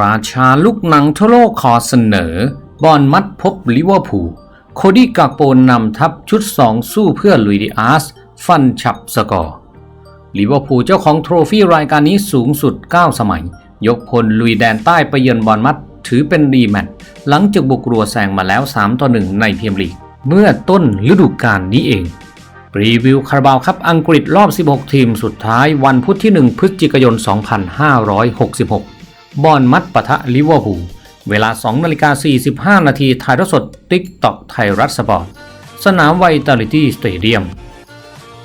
ราชาลูกหนังทั่วโลกขอเสนอ บอลมัดพบลิเวอร์พูลโคดี้กากโปนนำทัพชุด2สู้เพื่อลุยดิอาส ฟันฉับสกอร์ลิเวอร์พูลเจ้าของโทรฟี่รายการนี้สูงสุด 9 สมัย ยกพลลุยแดนใต้ไปเยือนบอลมัดถือเป็นรีแมตช์หลังจากบุกรัวแซงมาแล้ว 3 ต่อ 1 ในเมียร์ลีก เมื่อต้นฤดูกาลนี้เองรีวิวคาราบาวครับอังกฤษรอบ 16 ทีมสุดท้ายวันพุธที่ 1 พฤศจิกายน 2566 บอลมัดปะทะลิเวอร์พูลเวลา 2 นาฬิกา 45 นาทีถ่ายทอดสดติ๊กต็อกไทยรัฐสปอร์ต สนามไวตาลิตี้สเตเดียม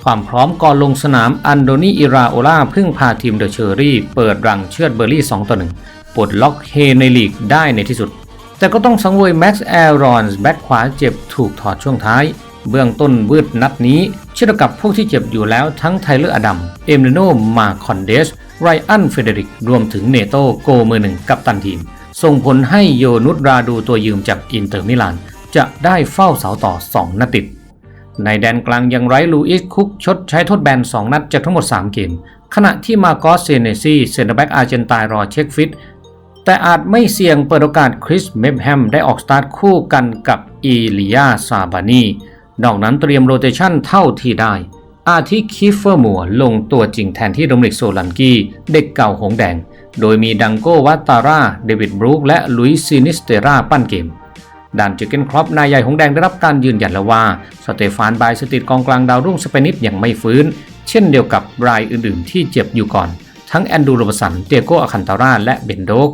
ความพร้อมก่อนลงสนามอันโดนีอิราโอลาพึ่งพาทีมเดอะเชอรี่เปิดรังเชือดเบอร์รี่2ต่อ1ปลดล็อกเฮในลีกได้ในที่สุด แต่ก็ต้องสังเวยแม็กซ์แอรอนส์แบ็คขวาเจ็บถูกถอดช่วงท้าย เบื้องต้นวืดนัดนี้เชื่อกับพวกที่เจ็บอยู่แล้วทั้งไทเลอร์อดัม เอมเนโนมาคอนเดส ไรอันเฟเดริกรวมถึงเนโตโกมือหนึ่งกับตันทีม ส่งผลให้โยนุตราดูตัวยืมจากอินเตอร์มิลาน จะได้เฝ้าเสาต่อ 2นัดติด ในแดนกลางยังไร้ลูอิสคุกชดใช้โทษแบน 2 นัดจากทั้งหมด 3 เกม ขณะที่มาโกอสเซเนซีเซนเตอร์แบ็กอาร์เจนตายรอเช็คฟิต แต่อาจไม่เสี่ยงเปิดโอกาสคริสเมฟแฮมได้ออกสตาร์ทคู่กันกับอีลิยาซาบานีนอกนั้นเตรียมโรเตชันเท่าที่ได้ อาทิคิฟเฟอร์มัวลงตัวจริงแทนที่โดมินิกโซลันกี้เด็กเก่าหงแดง โดยมีดังโกวัตตาร่าเดวิดบรูคและลุยซินิสเตราปั้นเกมด้านเจอเกนครอปนายใหญ่หงแดงได้รับการยืนยันแล้วว่า สเตฟานไบสติดกองกลางดาวรุ่งสเปนิสยังไม่ฟื้น เช่นเดียวกับรายอื่นๆ ที่เจ็บอยู่ก่อน ทั้งแอนดูโรบสันเตียโกอาคันตาร่าและเบนโดก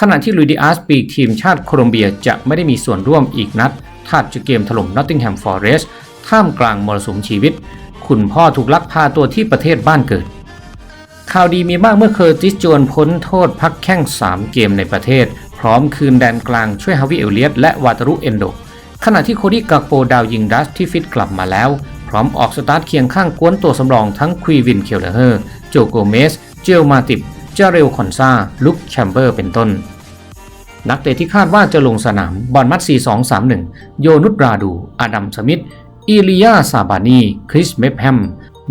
ขณะที่ลุยดิอาสปีกทีมชาติโคลอมเบียจะไม่ได้มีส่วนร่วมอีกนัดถัดจากเกมถล่มนอตติงแฮมฟอร์เรสท่ามกลางมรสุมชีวิต คุณพ่อถูกลักพาตัวที่ประเทศบ้านเกิด ข่าวดีมีมากเมื่อเคอร์ติสโจนพ้นโทษพักแข้ง 3 เกมในประเทศ พร้อมคืนแดนกลางช่วยฮาวิเอลเลียตและวาตารุเอนโด ขณะที่โคดี้กากโปดาวยิงดัสที่ฟิตกลับมาแล้ว พร้อมออกสตาร์ทเคียงข้างกวนตัวสำรองทั้งควีวินเคลเลอร์โจโกเมส เจลมาติบเจเรลคอนซาลุคแชมเบอร์เป็นต้นนักเตะที่คาดว่าจะลงสนาม บอลมัด 4-2-3-1 โยนุตราดู อดัมสมิธ อีลียาซาบานี คริสเมฟแฮม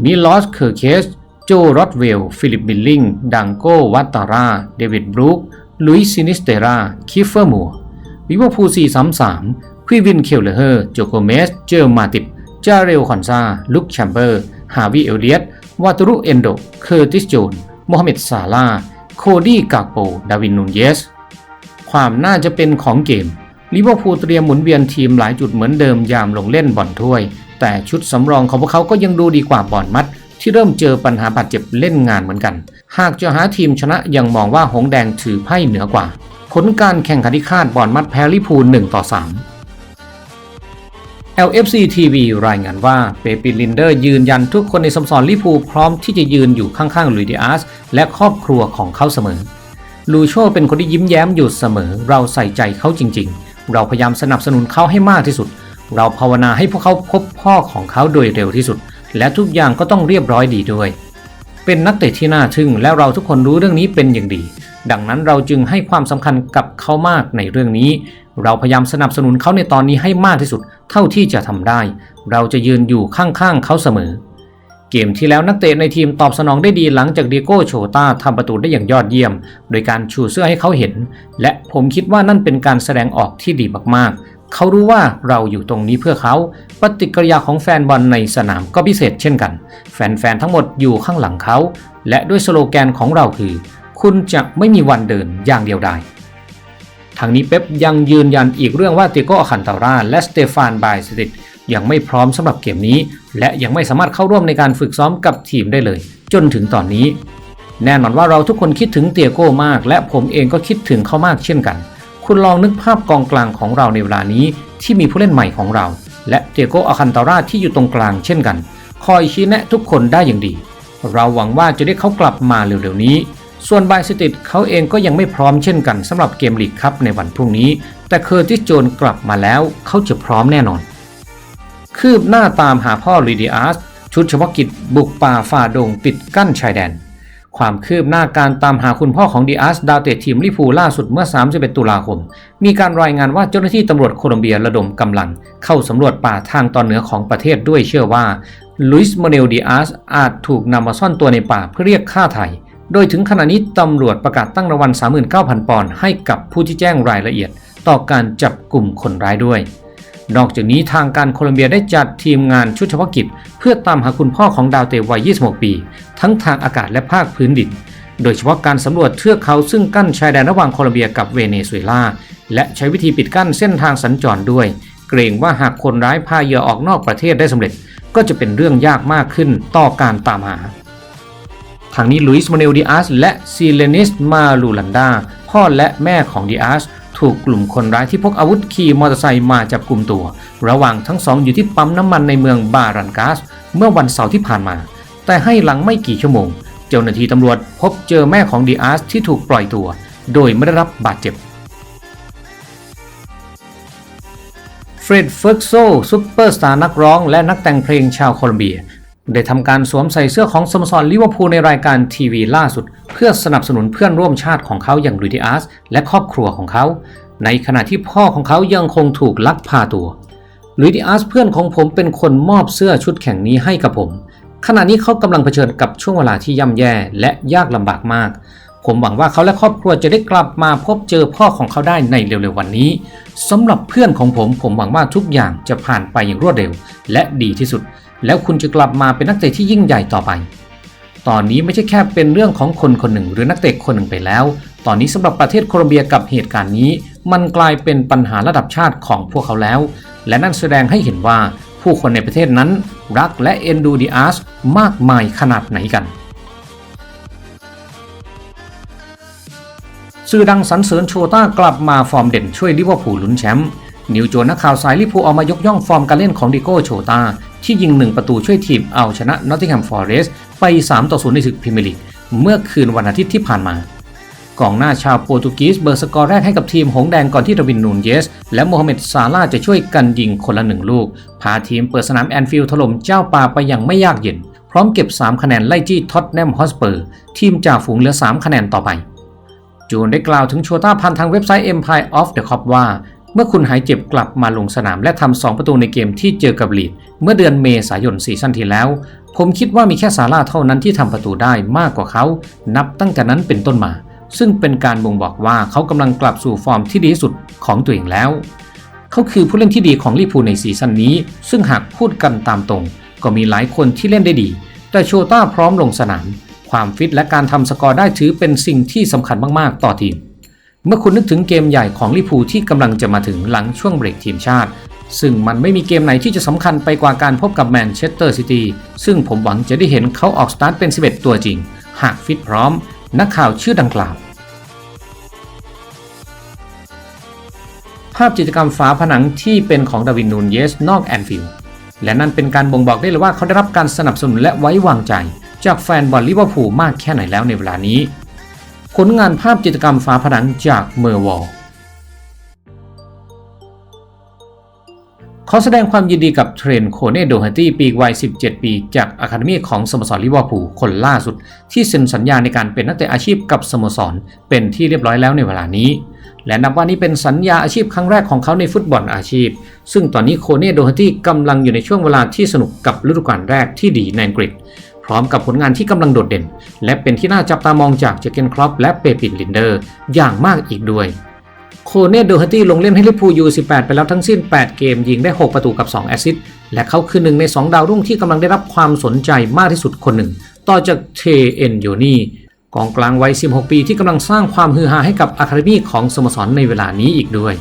มิลอส เคอร์เคส โจรอดเวล ฟิลิป บิลลิง ดังโกวัตตารา เดวิด บรูค ลุยซินิสเตรา คิฟเฟอร์มัวลิเวอร์พูล4-3-3ควีวิน เคลเลอร์ โจโกเมส เจอร์มาติบจาเรลคอนซา ลุคแชมเบอร์ ฮาวิเอลเลียตวาตรุเอนโด เคอร์ติส โจนโมฮัมเหม็ด ซาลา โคดี้ กากโป ดาวิน นูนเยส ความน่าจะเป็นของเกม ลิเวอร์พูลเตรียมหมุนเวียนทีมหลายจุดเหมือนเดิมยามลงเล่นบอลถ้วย แต่ชุดสำรองของพวกเขาก็ยังดูดีกว่าบอลมัด ที่เริ่มเจอปัญหาบาดเจ็บเล่นงานเหมือนกัน หากจะหาทีมชนะยังมองว่าหงแดงถือไพ่เหนือกว่า ผลการแข่งขันที่คาดบอลมัดแพ้ลิพูล1ต่อ3 LFC TV รายงานว่าเปปิลินเดอร์ยืนยันทุกคนในสมสรลิพูพร้อมที่จะยืนอยู่ข้างๆลุยดิอาสและครอบครัวของเขาเสมอ ลูโชเป็นคนที่ยิ้มแย้มอยู่เสมอ เราใส่ใจเขาจริงๆ เราพยายามสนับสนุนเขาให้มากที่สุด เราภาวนาให้พวกเขาพบพ่อของเขาโดยเร็วที่สุด และทุกอย่างก็ต้องเรียบร้อยดีด้วย เป็นนักเตะที่น่าทึ่งและเราทุกคนรู้เรื่องนี้เป็นอย่างดี ดังนั้นเราจึงให้ความสำคัญกับเขามากในเรื่องนี้ เราพยายามสนับสนุนเขาในตอนนี้ให้มากที่สุด เท่าที่จะทำได้ เราจะยืนอยู่ข้างๆเขาเสมอ เกมที่แล้วนักเตะในทีมตอบสนองได้ดีหลังจากเดีโก้โชตาทำประตูได้อย่างยอดเยี่ยม โดยการชูเสื้อให้เขาเห็น และผมคิดว่านั่นเป็นการแสดงออกที่ดีมากๆ เขารู้ว่าเราอยู่ตรงนี้เพื่อเขา ปฏิกิริยาของแฟนบอลในสนามก็พิเศษเช่นกัน แฟนๆทั้งหมดอยู่ข้างหลังเขา และด้วยสโลแกนของเราคือ คุณจะไม่มีวันเดินอย่างเดียวดายทางนี้เป๊ปยังยืนยันอีกเรื่องว่าตียโกอคันตาราและสเตฟานไบสติด ยังไม่พร้อมสำหรับเกมนี้ และยังไม่สามารถเข้าร่วมในการฝึกซ้อมกับทีมได้เลย จนถึงตอนนี้ แน่นอนว่าเราทุกคนคิดถึงเตียโก้มาก และผมเองก็คิดถึงเขามากเช่นกัน คุณลองนึกภาพกองกลางของเราในเวลานี้ที่มีผู้เล่นใหม่ของเรา และเตียโกอาคันตาราที่อยู่ตรงกลางเช่นกัน คอยชี้แนะทุกคนได้อย่างดี เราหวังว่าจะได้เขากลับมาเร็วๆนี้ส่วนไบสติดเขาเองก็ยังไม่พร้อมเช่นกันสำหรับเกมลีกคัพในวันพรุ่งนี้ แต่เคอร์ติสโจนกลับมาแล้วเขาจะพร้อมแน่นอน คืบหน้าตามหาพ่อลีดิอาส ชุดเฉพาะกิจบุกป่าฝ่าดงปิดกั้นชายแดน ความคืบหน้าการตามหาคุณพ่อของดีอาส ดาวเตะทีมลิฟูล่าสุดเมื่อ 31 ตุลาคม มีการรายงานว่าเจ้าหน้าที่ตำรวจโคลอมเบียระดมกำลัง เข้าสำรวจป่าทางตอนเหนือของประเทศด้วยเชื่อว่าลุยส์โมเนลดีอาสอาจถูกนำมาซ่อนตัวในป่าเพื่อเรียกค่าไถ่โดยถึงขณะนี้ตำรวจประกาศตั้งรางวัล39,000 ปอนด์ให้กับผู้ที่แจ้งรายละเอียด ต่อการจับกลุ่มคนร้ายด้วย นอกจากนี้ทางการโคลอมเบียได้จัดทีมงานชุดเฉพาะกิจ เพื่อตามหาคุณพ่อของดาวเตวัย 26 ปี ทั้งทางอากาศและภาคพื้นดิน โดยเฉพาะการสำรวจเทือกเขาซึ่งกั้นชายแดนระหว่างโคลอมเบียกับเวเนซุเอลา และใช้วิธีปิดกั้นเส้นทางสัญจรด้วย เกรงว่าหากคนร้ายพาเหยื่อออกนอกประเทศได้สำเร็จ ก็จะเป็นเรื่องยากมากขึ้นต่อการตามหาทางนี้ลุยส์มาเนลดิอาสและซีเลนิสมาลูลันดาพ่อและแม่ของดิอาส ถูกกลุ่มคนร้ายที่พกอาวุธขี่มอเตอร์ไซค์มาจับกลุ่มตัว ระหว่างทั้งสองอยู่ที่ปั๊มน้ำมันในเมืองบารันกาส เมื่อวันเสาร์ที่ผ่านมา แต่ให้หลังไม่กี่ชั่วโมง เจ้าหน้าที่ตำรวจพบเจอแม่ของดิอาร์สที่ถูกปล่อยตัว โดยไม่ได้รับบาดเจ็บเฟร็ดเฟิร์กโซซุปเปอร์สตาร์นักร้องและนักแต่งเพลงชาวโคลอมเบีย ได้ทำการสวมใส่เสื้อของสโมสรลิเวอร์พูลในรายการทีวีล่าสุด เพื่อสนับสนุนเพื่อนร่วมชาติของเขาอย่างลุยดิอาสและครอบครัวของเขา ในขณะที่พ่อของเขายังคงถูกลักพาตัวลุยดิอาสเพื่อนของผมเป็นคนมอบเสื้อชุดแข่งนี้ให้กับผม ขณะนี้เขากำลังเผชิญกับช่วงเวลาที่ย่ำแย่และยากลำบากมาก ผมหวังว่าเขาและครอบครัวจะได้กลับมาพบเจอพ่อของเขาได้ในเร็วๆวันนี้สำหรับเพื่อนของผม ผมหวังว่าทุกอย่างจะผ่านไปอย่างรวดเร็ว และดีที่สุด แล้วคุณจะกลับมาเป็นนักเตะที่ยิ่งใหญ่ต่อไป ตอนนี้ไม่ใช่แค่เป็นเรื่องของคนคนหนึ่ง หรือนักเตะคนหนึ่งไปแล้ว ตอนนี้สำหรับประเทศโคลอมเบียกับเหตุการณ์นี้ มันกลายเป็นปัญหาระดับชาติของพวกเขาแล้ว และนั่นแสดงให้เห็นว่าผู้คนในประเทศนั้น รักและเอ็นดูดิอาสมากมายขนาดไหนกันสื่อดังสรรเสริญโชต้ากลับมาฟอร์มเด่นช่วยลิเวอร์พูลลุ้นแชมป์นิวโจนนักข่าวสายลิเวอร์พูลออกมายกย่องฟอร์มการเล่นของดิโก้โชตา ที่ยิงหนึ่งประตูช่วยทีมเอาชนะนอตติงแฮมฟอร์เรสต์ไป 3 ต่อ 0 ในศึกพรีเมียร์ลีกเมื่อคืนวันอาทิตย์ที่ผ่านมากองหน้าชาวโปรตุเกสเบิร์สกอร์แรกให้กับทีมหงแดงก่อนที่ดาวินนูนเยส และโมฮัมเหม็ดซาลาห์จะช่วยกันยิงคนละหนึ่งลูก พาทีมเปิดสนามแอนฟิลด์ถล่มเจ้าป่าไปอย่างไม่ยากเย็น พร้อมเก็บ 3 คะแนนไล่จี้ท็อตแนมฮอสเปอร์ ทีมจ่าฝูงเหลือ 3 คะแนนต่อไป จูนได้กล่าวถึงโชต้าพันทางเว็บไซต์ Empire of the Cop ว่า เมื่อคุณหายเจ็บกลับมาลงสนามและทำ2ประตูในเกมที่เจอกับลีด เมื่อเดือนเมษายนซีซั่นที่แล้ว ผมคิดว่ามีแค่ซาร่าเท่านั้นที่ทำประตูได้มากกว่าเขา นับตั้งแต่นั้นเป็นต้นมา ซึ่งเป็นการบ่งบอกว่าเขากำลังกลับสู่ฟอร์มที่ดีที่สุดของตัวเองแล้ว เขาคือผู้เล่นที่ดีของลิเวอร์พูลในซีซั่นนี้ ซึ่งหากพูดกันตามตรง ก็มีหลายคนที่เล่นได้ดี แต่โชต้าพร้อมลงสนาม ความฟิตและการทำสกอร์ได้ถือเป็นสิ่งที่สำคัญมากๆ ต่อทีม เมื่อคุณนึกถึงเกมใหญ่ของลิพูที่กำลังจะมาถึงหลังช่วงเบรกทีมชาติ ซึ่งมันไม่มีเกมไหนที่จะสำคัญไปกว่าการพบกับแมนเชสเตอร์ซิตี้ซึ่งผมหวังจะได้เห็นเขาออกสตาร์ทเป็น 11 ตัวจริง หากฟิตพร้อม นักข่าวชื่อดังกล่าว ภาพจิตรกรรมฝาผนังที่เป็นของดาวินนูนเยสนอกแอนฟิลด์และนั่นเป็นการบ่งบอกได้เลยว่าเขาได้รับการสนับสนุนและไว้วางใจ จากแฟนบอลลิเวอร์พูลมากแค่ไหนแล้วในเวลานี้ ผลงานภาพจิตรกรรมฝาผนังจากเมอร์วอลขอแสดงความยินดีกับเทรนโคเน่โดฮัตตี้ปีกวัย 17 ปี จากอะคาเดมีของสโมสรลิเวอร์พูลคนล่าสุด ที่เซ็นสัญญาในการเป็นนักเตะอาชีพกับสโมสร เป็นที่เรียบร้อยแล้วในเวลานี้ และนับว่านี้เป็นสัญญาอาชีพครั้งแรกของเขาในฟุตบอลอาชีพ ซึ่งตอนนี้โคเน่โดฮัตตี้กำลังอยู่ในช่วงเวลาที่สนุกกับฤดูกาลแรกที่ดีในอังกฤษ พร้อมกับผลงานที่กำลังโดดเด่น และเป็นที่น่าจับตามองจากเจเกนครอปและเปปินลินเดอร์ อย่างมากอีกด้วย โคเน่โดฮัตตี้ลงเล่นให้ลิพูยู18 ไปแล้วทั้งสิ้น 8 เกมยิงได้ 6 ประตูกับ 2 แอสซิสต์และเขาคือหนึ่งใน 2 ดาวรุ่งที่กำลังได้รับความสนใจมากที่สุดคนหนึ่ง ต่อจากเทเอ็นโยนีกองกลางวัย 16 ปีที่กำลังสร้างความฮือฮาให้กับอะคาเดมีของสโมสรในเวลานี้อีกด้วย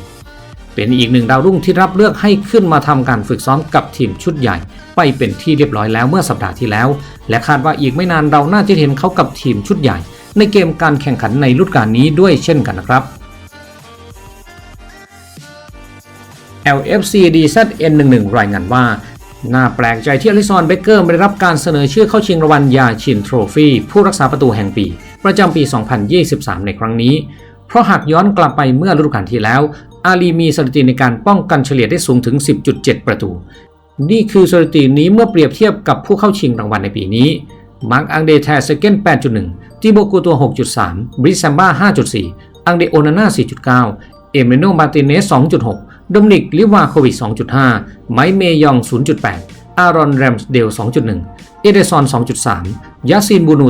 เป็นอีกหนึ่งดาวรุ่งที่รับเลือกให้ขึ้นมาทำการฝึกซ้อมกับทีมชุดใหญ่ ไปเป็นที่เรียบร้อยแล้วเมื่อสัปดาห์ที่แล้ว และคาดว่าอีกไม่นานเราน่าจะเห็นเขากับทีมชุดใหญ่ ในเกมการแข่งขันในฤดูกาลนี้ด้วยเช่นกันนะครับ LFC DZN11 รายงานว่าน่าแปลกใจที่อลิซอนเบเกอร์ไม่ได้รับการเสนอชื่อเข้าชิงรางวัลยาชินโทรฟี่ผู้รักษาประตูแห่งปี ประจำปี 2023 ในครั้งนี้ เพราะหากย้อนกลับไปเมื่อฤดูกาลที่แล้ว อาลีมีสถิติในการป้องกันเฉลี่ยได้สูงถึง 10.7 ประตู นี่คือสถิตินี้เมื่อเปรียบเทียบกับผู้เข้าชิงรางวัลในปีนี้ มาร์กอังเดแทสเกน8.1 ติโบกูตัว 6.3 บริซัมบ้า 5.4 อังเดโอนาน่า 4.9 เอเมโนมาติเนส 2.6โดมินิก ลิวาโควิช2.5 ไมเมยอง 0.8 อารอนแรมส์เดล 2.1 เอเดซอน 2.3 ยาซินบูนู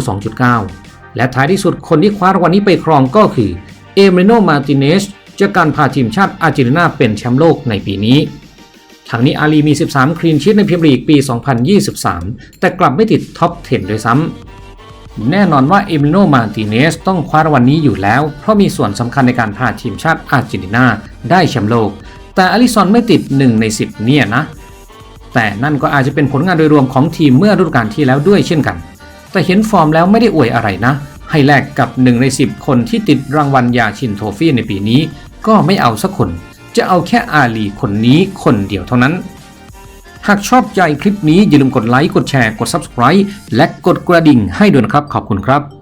2.9 และท้ายที่สุดคนที่คว้ารางวัลนี้ไปครองก็คือ เอเมริโนมาติเนส จากการพาทีมชาติอาร์เจนตินาเป็นแชมป์โลกในปีนี้ทั้งนี้อาลีมี 13 คลีนชีตในพรีเมียร์ลีกปี 2023 แต่กลับไม่ติดท็อป 10 ด้วยซ้ำ แน่นอนว่าเอมิโนมาติเนสต้องคว้ารางวัลนี้อยู่แล้ว เพราะมีส่วนสำคัญในการพาทีมชาติอาร์เจนตินาได้แชมป์โลก แต่อลิซอนไม่ติด 1 ใน 10 เนี่ยนะ แต่นั่นก็อาจจะเป็นผลงานโดยรวมของทีมเมื่อฤดูกาลที่แล้วด้วยเช่นกัน แต่เห็นฟอร์มแล้วไม่ได้อวยอะไรนะ ให้แลกกับ 1 ใน 10 คนที่ติดรางวัลยาชินโทฟี่ในปีนี้ ก็ไม่เอาสักคน จะเอาแค่อาลีคนนี้คนเดียวเท่านั้น หากชอบใจคลิปนี้อย่าลืมกดไลค์ กดแชร์ กด Subscribe และกดกระดิ่งให้ด้วยนะครับ ขอบคุณครับ